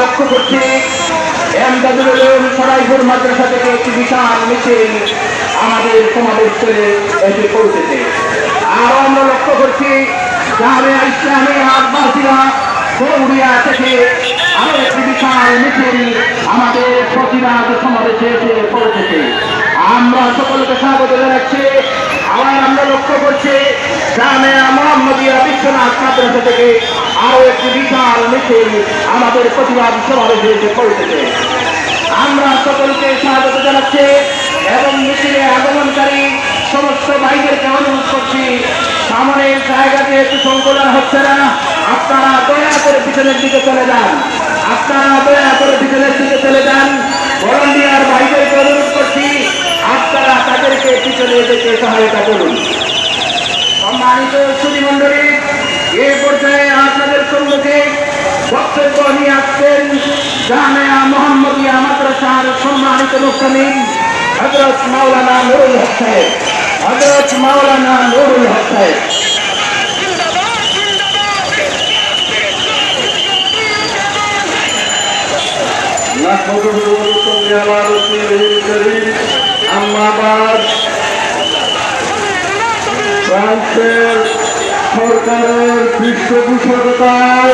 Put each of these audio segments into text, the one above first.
লক্ষ্য করছি এমদাদুল সরাইপুর মাদ্রাসা থেকে একটি বিশাল মিছিল আমাদের সমাবেশ করে এসে পৌঁছেছে। আরও আমরা লক্ষ্য করছি জামিয়া ইসলামী আব্বাসিয়া গৌড়িয়া থেকে আরও একটি বিশাল মিছিল আমাদের প্রতিবাদ সমাবেশে এসে পৌঁছেছে। আমরা সকলকে স্বাগত জানাচ্ছি। আবার আমরা লক্ষ্য করছি জামিয়া মোহাম্মদিয়া বিশ্বনাথ মাদ্রাসা থেকে আরও একটি বিশাল মিছিল আমাদের প্রতিবাদ সমাবেশে পৌঁছেছে। আমরা সকলকে স্বাগত জানাচ্ছি এবং মিছিলে আগমনকারী সমস্ত ভাইদেরকে অনুরোধ করছি, সামনের জায়গাতে একটু সংকলন হচ্ছে না। আপনারা দয়া করে পিছনের দিকে চলে যান। আপনারা দয়া করে পিছনের দিকে চলে যান। ভলান্টিয়ার জামিয়া মোহাম্মদিয়া মাদ্রাসার সম্মানিত মুসলিম হজরত মাওলানা নুরুল হক সাহেব হজরত মাওলানা নুরুল হক সাহেব نحمده ونصلي على رسوله الكريم أما بعد ফ্রান্সের সরকারের পৃষ্ঠপোষকতায়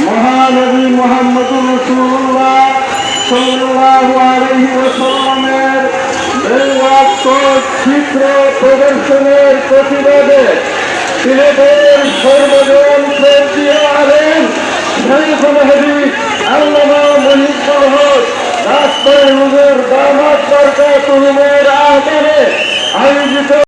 মহানবী মোহাম্মদুর রসুল্লাহ সাল্লাল্লাহু আলাইহি ওয়াসাল্লামের চিত্র প্রদর্শনের প্রতিবাদে সিলেটের সর্বজন শ্রদ্ধীয় আলেন শাইখুল হাদিস আল্লামা মহিউদ্দিন হক রাস্তায় হুজুর, দামাত সরকার আহ্বানে আয়োজিত